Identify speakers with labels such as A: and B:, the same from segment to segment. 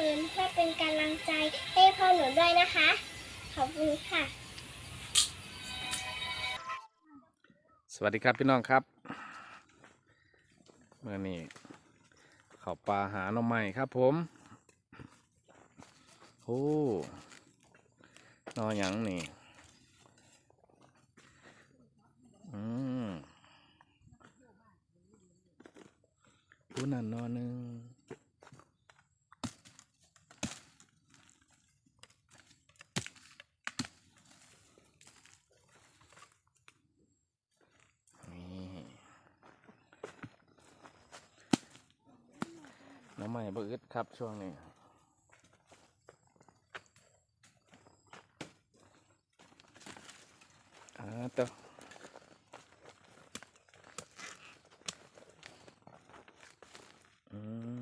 A: เพลินเพื่อเป็นกำลังใจให้พ่อหนูด้วยนะคะ ขอบคุณค่ะ
B: สวัสดีครับพี่น้องครับเมื่อนี้เขาปลาหาหน่อไม้ครับผมโอ้นอหยังนี่อืมผู้นั่นนอนึงนี่หน้ำใหม่ บอึดครับช่วงนี้อ่าต่อ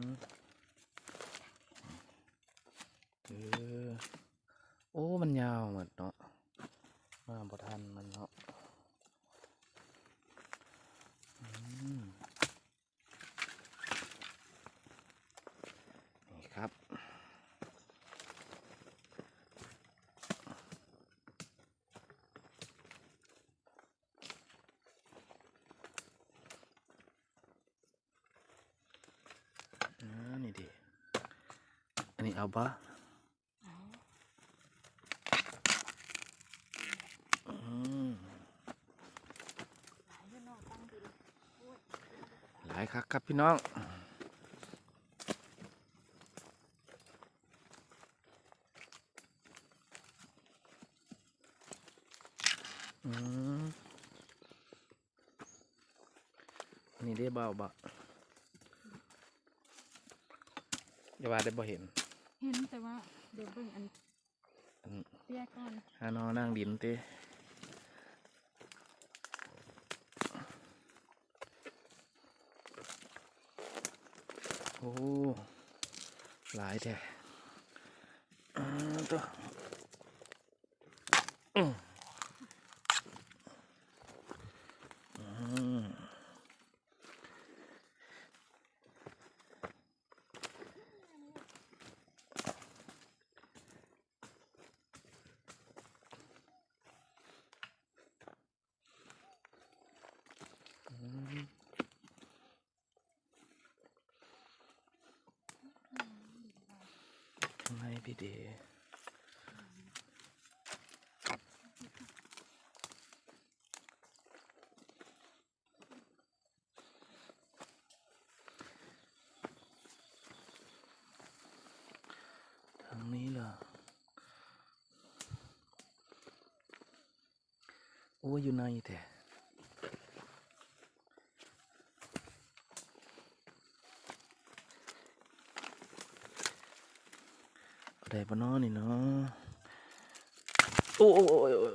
B: มเออโอ้ มันยาวหมดเนาะมาบ่ทันมันเนาะอืมนี่ครับ อ่านี่ดิ อันนี้ เอาปะอืมหลายครับครับพี่น้องนี่ได้เบาบะอย่าว่าได้บ่เห็น
C: เห็นแต่ว่าเดี๋ยวเบิ่งอัน
B: อัน
C: เปียก่อน
B: ฮานอนั่งดินเต้โอ้หลายแท้อ่าตัวอืมอืมอืมข้างใน พี่เดทางนี้เหรอโอ้ยอยู่ในแท้ ได้ปะเนาะนี่เนาะโอ้โอ้โอ้โอ้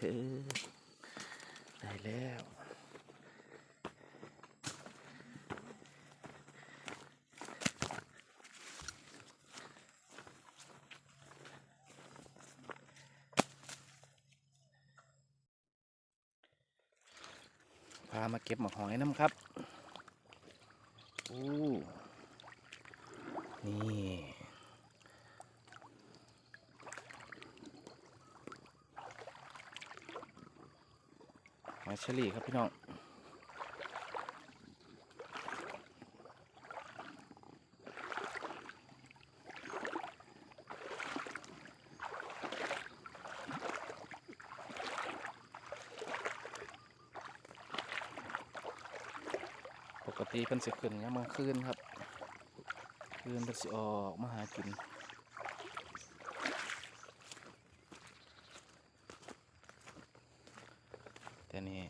B: โอได้แล้วพามาเก็บหมกหอยน้ำครับโอ้ นี่หอยเชอรี่ครับพี่น้องปกติเป็นสิขึ้นยามกลางคืนครับ คืนเป็นสิออกมาหากินแต่นี่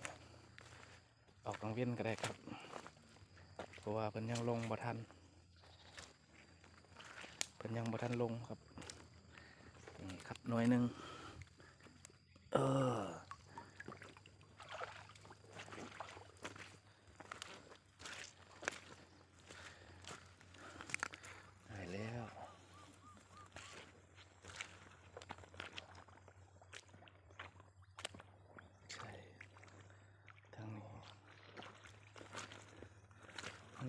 B: ออกกลางเวียนก็ได้ครับ เพราะว่าเพิ่นยังลงบ่ทันเพิ่นยังบ่ทันลงครับนี่ครับหน่อยหนึ่งเออได้แล้วใช่ทาง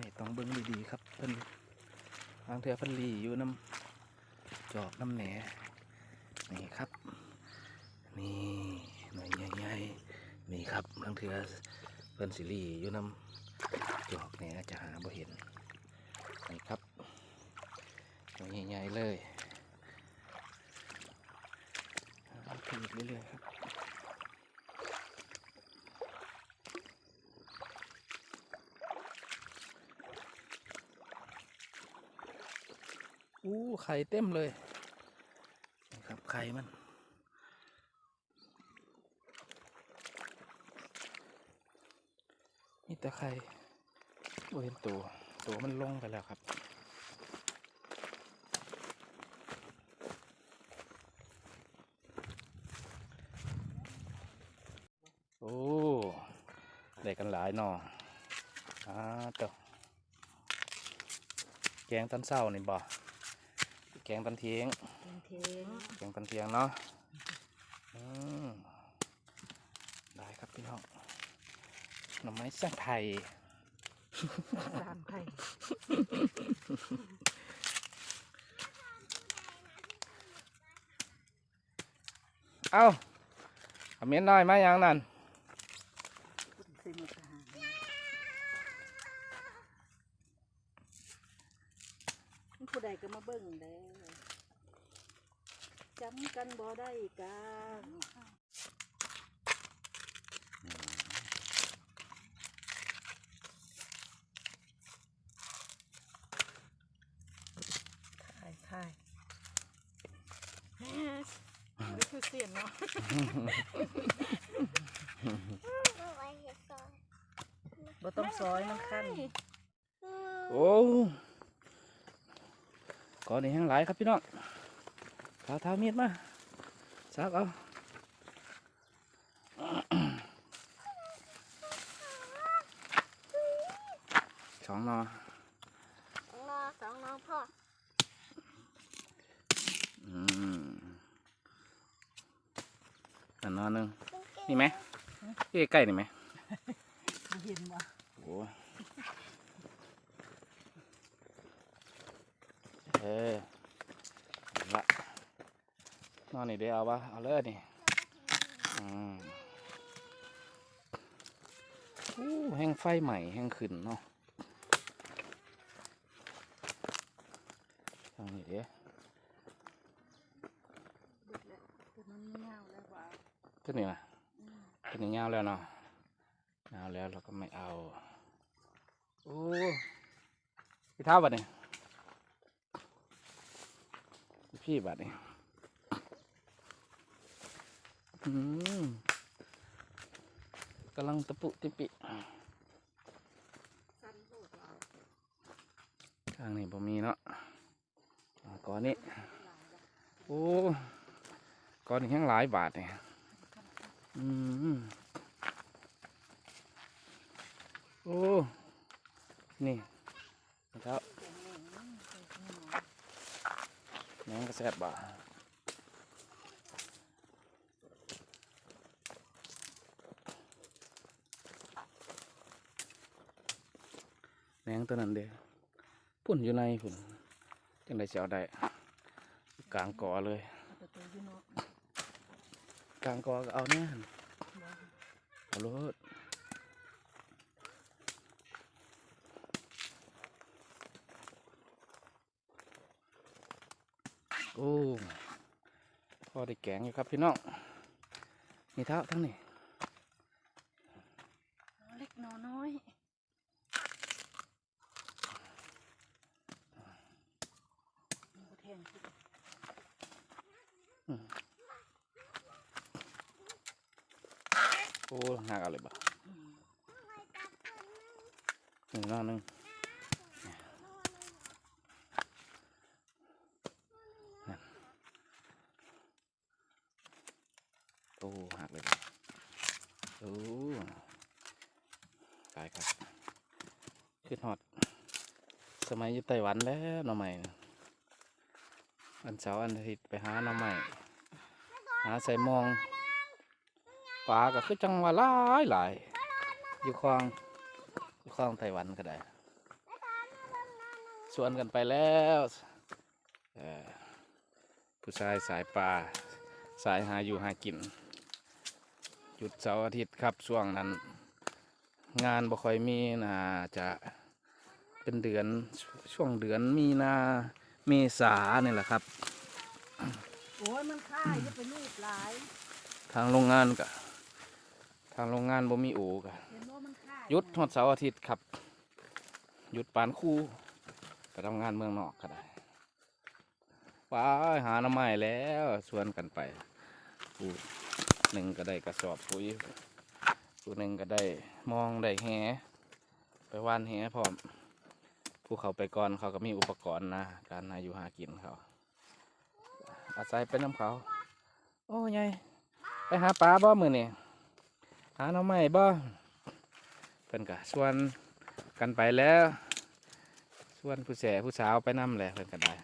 B: นี่ต้องเบิ่งดีๆครับเพิ่นบางเทื่อเพิ่นหลีอยู่น้ำจอกน้ำแหนนี่ครับ นี่หน่อยใหญ่ๆนี่ครับบางเทื่อเพิ่นสิหลีอยู่น้ำจอกแหนจะหาบ่เห็นนี่ครับหน่อยใหญ่ๆเลยเอาขึ้นอีเรื่อยๆครับ อู้ไข่เต็มเลยนี่ครับไข่มัน มีแต่ไข่โอ้เห็นตัวตัวมันลงไปแล้วครับโอ้ได้กันหลายหนออ่าเตัวแกงตันเศร้านี่บ่ แกงตันเทียง
C: เป็นเทง
B: แกงตันเทียงเนาะอืมได้ครับพี่น้องหน่อไม้สร้างไทย
C: สามไข่
B: เอ้าเอาเมียนน้อยมาอย่างนั้น
C: ใส่หมดอาหารผู้ใดก็มาเบิ่งเด้อจำกันบ่ ได้กาถ่ายถ่ายนี่คือเสียงเนาะ
A: เอาไว้เห็ดซอย
C: บ่ต้องซอยมันขั้น
A: อืม
B: โอ้ก่อนนี้แห้งหลายครับพี่น้องเท้าเท้ามีดมา ซักเอาสองนอ
A: สองนอสองนอพ่อ
B: อืมอันนอนหนึ่งนี่ไหมเอ้ใกล้นี่ไหม
C: เห็นบ่
B: โอ้เออ นอนนี่เดี๋ยวเอาวะเอาเลยนี่อืมโอ้แห้งไฟใหม่แห้งขึ้นเนาะทางนี้เดี๋ยว
C: เบิดแล้วแต่มันเงาแล้วว่า
B: ตัวนี้นะตัวนี้ยาวแล้วเนาะยาวแล้วเราก็ไม่เอาโอ้พี่เท้าบัดนี่พี่บัดนี่อืม กำลังตะปุติปิทางนี้บ่มีเนาะก้อนนี้ โอ้ก้อนนี้แห้งหลายบาทเนี่ยอืมโอ้ นี่นะครับแหนงกระแสบบ่า แหนงตัวนั้นเด้ปุ่นอยู่ในพุ่นจังไดเสียวได้กลางกอเลยกลางกอก็เอาเนี่ยหั่นเอารถโอ้พอได้แกงอยู่ครับพี่น้องนี่เท้าทั้งนี้
C: เล็กน้อยน้อยบ่แทงคือ
B: โอ้หักเอะไรบ่
C: อืม
B: หนึ่งนอนหนึ่งนั่นโอ้ หักเลยโอ้ตายครับขึ้นฮอด สมัยอยู่ไต้หวันแล้วหน่อใหม่น่ะวันเสาร์วันอาทิตย์ไปหาหน่อใหม่หาใส่มองปลาก็คือจังหวะหลายหลายอยู่คลองอยู่คลองไต้หวันก็ได้
A: บ๊ายบาย
B: ชวนกันไปแล้วผู้ชายสายป่าสายหาอยู่หากิน หยุดเสาร์อาทิตย์ครับช่วงนั้น งานบ่ค่อยมีน่าจะเป็นเดือนช่วงเดือนมีนาเมษานี่แหละครับ
C: โอ้ยมันค่ายจะไปลูกหลาย
B: ทางโรงงานกะทางโรงงานบ่มีโอกะ
C: เห็นว่ามันค่าย
B: หยุดฮอดเสาร์อาทิตย์ครับหยุดปานคู่ไปทำงานเมืองนอกก็ได้ไปหาหน้ำไม้แล้วชวนกันไปผู้ หนึ่งก็ได้กระสอบปุ๋ยผู้หนึ่งก็ได้มองได้แหไปว่านแหพร้อมผู้เขาไปก่อนเขาก็มีอุปกรณ์นะการหาอยู่หากินเขาอาศัยเป็นน้ำเขา โอ้ยายไปหาปลาบ่มือนี่หาหน้ำไม้บ่เพิ่นก็ชวนกันไปแล้วชวนผู้แสผู้สาวไปนำแหละเพิ่นก็ได้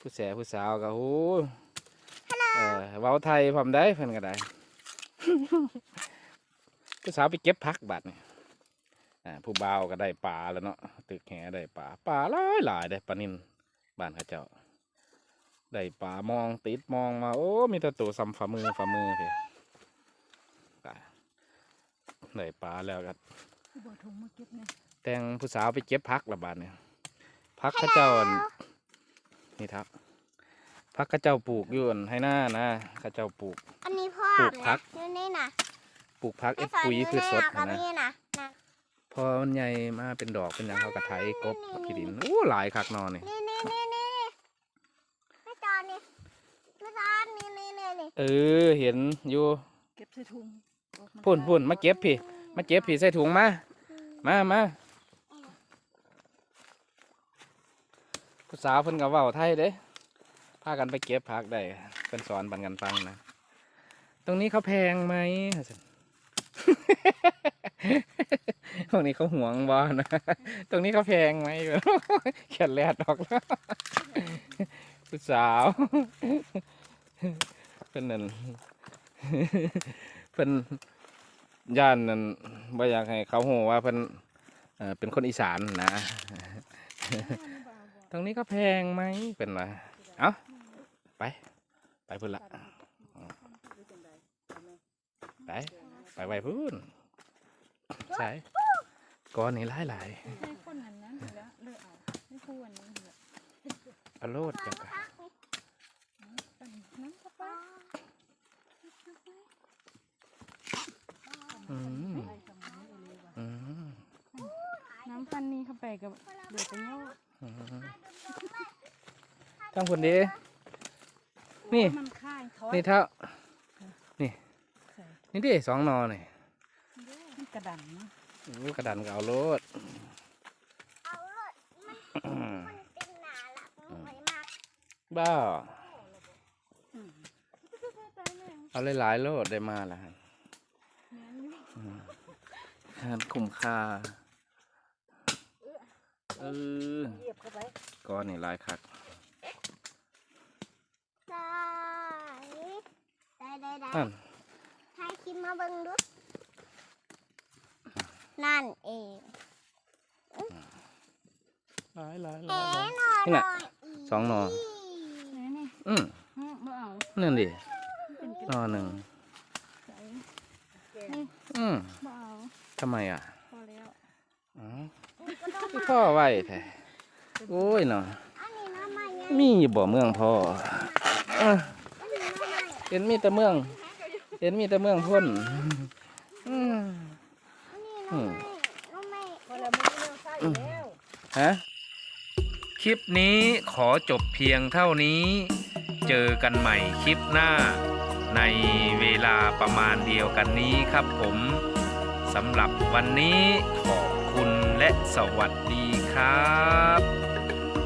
B: ผู้แสผู้สาวก็โอ้ เออเว้าไทยพร้อมได้เพิ่นก็ได้ผู้สาวไปเก็บผักบัดนี่อ่าผู้บ่าวก็ได้ปลาแล้วเนาะตึกแหได้ปลาปลาหลายหลายได้ปลานินบ้านเขาเจ้า ได้ปลามองติดมองมาโอ้มีแต่ตัวซ้ำฝ่ามือฝ่ามือเพี่ได้ได้ปลาแล้วก็
C: ที่บ่ถุงมาเก็บเนี่ย
B: แต่งผู้สาวไปเก็บพักละบาดเนี่ยพักเข้าเจ้าอั่นนี่ครับ พักเข้าเจ้าปลูกอยู่อั่นให้หน้านะเข้าเจ้าปลูก
A: อันนี้พ่อ
B: ปลูกผั
A: นะ
B: ก
A: อยู่นี่นะ
B: ปลูกพักเอ็ด
A: แม่สอน
B: ปุ๋ย
A: อยู่
B: พืชสด
A: นี่
B: นะ
A: นะ
B: นะ
A: กับนี่นะนะ
B: พอมันใหญ่มาเป็นดอกเป็นหยังเขากระไถกบขี้ดินโอ้หลายคักนอนนี่
A: นี่นี่นี่นี่ไม่จอนนี่ไม่จอนนี่นี่นี่นี่
B: เออเห็นอยู่
C: เก็บใส่ถุงออกมัน
B: พุ่นพุ่นมาเก็บพี่ มาเก็บพี่ใส่ถุงมา มามาผู้สาวเพิ่นกับว่าไทยเด้ พากันไปเก็บผักได้เพิ่นสอนปันกันฟังนะ ตรงนี้เขาแพงไหมพวกนี้เขาห่วงบอนะ ตรงนี้เขาแพงไหมแค่แลดออกแล้วผู้สาวเพิ่นนั่นเพิ่นย่านนั่นบ่อยากให้เขาหูว่าเพิ่นเออเป็นคนอีสานนะ ตรงนี้ก็แพงไหมเป็นไร เอ้าไป ไปพุ่นละไปไปไว้พุ่นใช่ก้อนนี้หลายหลาย
C: ให้คนนั้นนั้นอยู่แล้วเลือกเอาไม่คู่อันนี้อยู่แล้ว
B: ๆเอาโลดจังกะ
C: ปั่นน้ำเข้าไป
B: อืม
C: ไปทำนี้เลยว่ะ
B: อืม
C: น้ำปั่นนี่เข้าไปกับเดือดไปเนาะ
B: อืมทั้งคนดีนี่
C: มันค่ายถอย
B: นี่เท่า
C: ใส่
B: นี่ดิสองนอนี่
C: มันกระดันเนาะ
B: ลูกกระดานก็เอาโลด
A: เอาเลยมัน
B: อืม
A: มันเป็นหนาละมันไหวมาก
B: บ้า
C: อืม
B: เอาหลายๆโลดได้มาแล้วฮะ
C: แม่นอยู่
B: อืมงานคุ้มค่าเออ
C: เหยียบเข้าไป
B: ก้อนนี่หลายคัก
A: ได้ได้ได้ได้
B: นั่น
A: ให้คิมมาเบิ่งดู นั่นเอง
B: หลายหลายห
A: เอ๋
B: ลายหลาย
A: หน่อย
B: นี่
A: ห
B: น่ะ
A: น่อย
B: สองหน่อ
C: ไหนนี่
B: อืม
C: ฮะบ่เอา
B: นั่นดิ
C: เป็นกระ
B: หนอหนึ่ง
C: ใส
B: อืม
C: บ่เอา
B: ทำไมอะ
C: พอแล้ว
B: อ๋อคือพ่อไว้แท้โอ้ยเนาะ
A: อันนี้น้ำใหม่ไง
B: มีบ่เมืองพ่อเอ้อ
A: อันนี้น้ำใหม่
B: เห็นมีแต่เมือง เห็นมีแต่เมืองพ่นอืม
A: อันนี้น้ำใหม่น้ำใหม่
C: พอแล้วมันเรื่องใส่แล้ว
B: ฮะ คลิปนี้ขอจบเพียงเท่านี้ เจอกันใหม่คลิปหน้า ในเวลาประมาณเดียวกันนี้ครับผมสำหรับวันนี้ขอบคุณและสวัสดีครับ